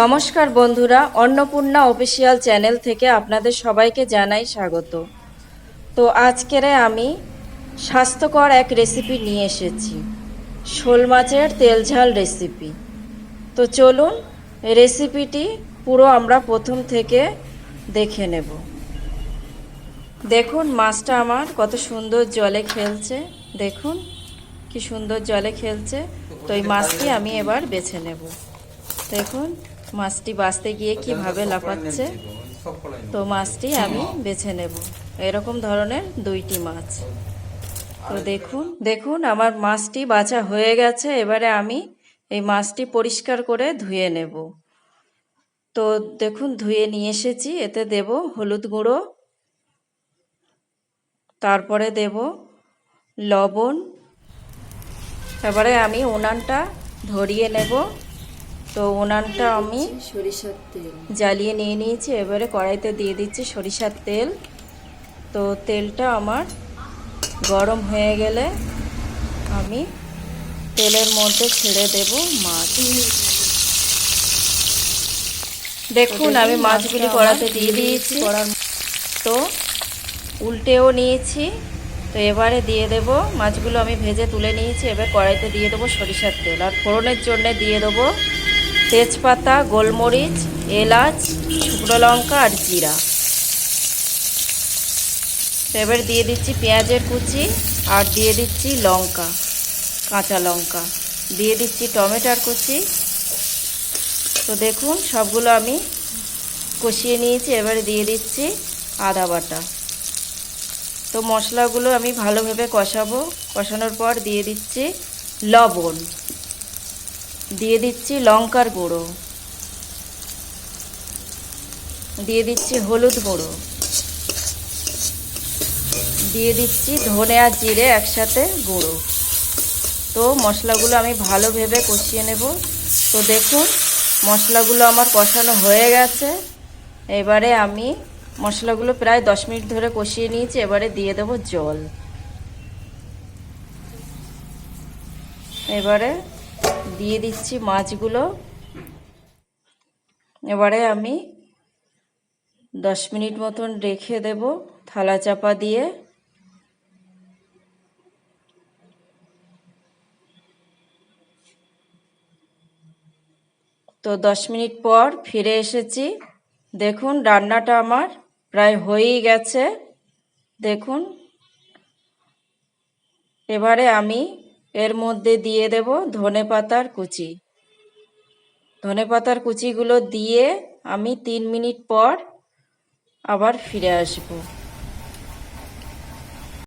নমস্কার বন্ধুরা, Annapurna official channel থেকে আপনাদের সবাইকে জানাই স্বাগত। তো আজকেরে আমি স্বাস্থ্যকর এক রেসিপি নিয়ে এসেছি। শোল মাছের তেল ঝাল রেসিপি। তো চলুন, রেসিপিটি পুরো আমরা প্রথম থেকে দেখে নেব। দেখুন, মাছটা আমার কত সুন্দর জলে খেলছে। দেখুন, কি সুন্দর জলে খেলছে। তো এই মাছটি আমি এবার বেছে নেব। দেখুন, মাছটি বাঁচতে গিয়ে কীভাবে লাফাচ্ছে। তো মাছটি আমি বেছে নেব। এরকম ধরনের দুইটি মাছ। তো দেখুন দেখুন, আমার মাছটি বাছা হয়ে গেছে। এবারে আমি এই মাছটি পরিষ্কার করে ধুয়ে নেব। তো দেখুন, ধুয়ে নিয়ে এসেছি। এতে দেব হলুদ গুঁড়ো। তারপরে দেব লবণ। এবারে আমি উনানটা ধরিয়ে নেব। তো উনানটা আমি সরিষার তেল। জ্বালিয়ে নিয়ে নিয়েছি এবারে কড়াইতে দিয়ে দিচ্ছি সরিষার তেল। তো তেলটা আমার গরম হয়ে গেলে আমি তেলের মধ্যে ছেড়ে দেব মাছ। দেখুন আমি মাছগুলি কড়াতে দিয়ে দিয়েছি। তো উল্টেও নিয়েছি। তো এবারে দিয়ে দেব মাছগুলো আমি ভেজে তুলে নিয়েছি। এবার কড়াইতে দিয়ে দেবো সরিষার তেল। আর ফোড়নের জন্য দিয়ে দেবো তেজপাতা, গোলমরিচ, এলাচ, শুকনো লঙ্কা আর জিরা। এবার দিয়ে দিচ্ছি পেঁয়াজের কুচি আর দিয়ে দিচ্ছি লঙ্কা, কাঁচা লঙ্কা। দিয়ে দিচ্ছি টমেটোর কুচি। তো দেখুন, সবগুলো আমি কষিয়ে নিয়েছি। এবারে দিয়ে দিচ্ছি আদা বাটা। তো মশলাগুলো আমি ভালোভাবে কষাবো। কষানোর পর দিয়ে দিচ্ছি লবণ। দিয়ে দিচ্ছি লঙ্কার গুঁড়ো। দিয়ে দিচ্ছি হলুদ গুঁড়ো। দিয়ে দিচ্ছি ধনে আর জিরে একসাথে গুঁড়ো। তো মশলাগুলো আমি ভালোভাবে কষিয়ে নেব। তো দেখুন, মশলাগুলো আমার কষানো হয়ে গেছে। এবারে আমি মশলাগুলো প্রায় দশ মিনিট ধরে কষিয়ে নিয়েছি। এবারে দিয়ে দেব জল। এবারে দিয়ে দিচ্ছি মাছগুলো। এবারে আমি দশ মিনিট মতন রেখে দেব থালা চাপা দিয়ে। তো দশ মিনিট পর ফিরে এসেছি। দেখুন, রান্নাটা আমার প্রায় হয়েই গেছে। দেখুন, এবারে আমি এর মধ্যে দিয়ে দেব ধনে পাতার কুচি। ধনে পাতার কুচিগুলো দিয়ে আমি তিন মিনিট পর আবার ফিরে আসব।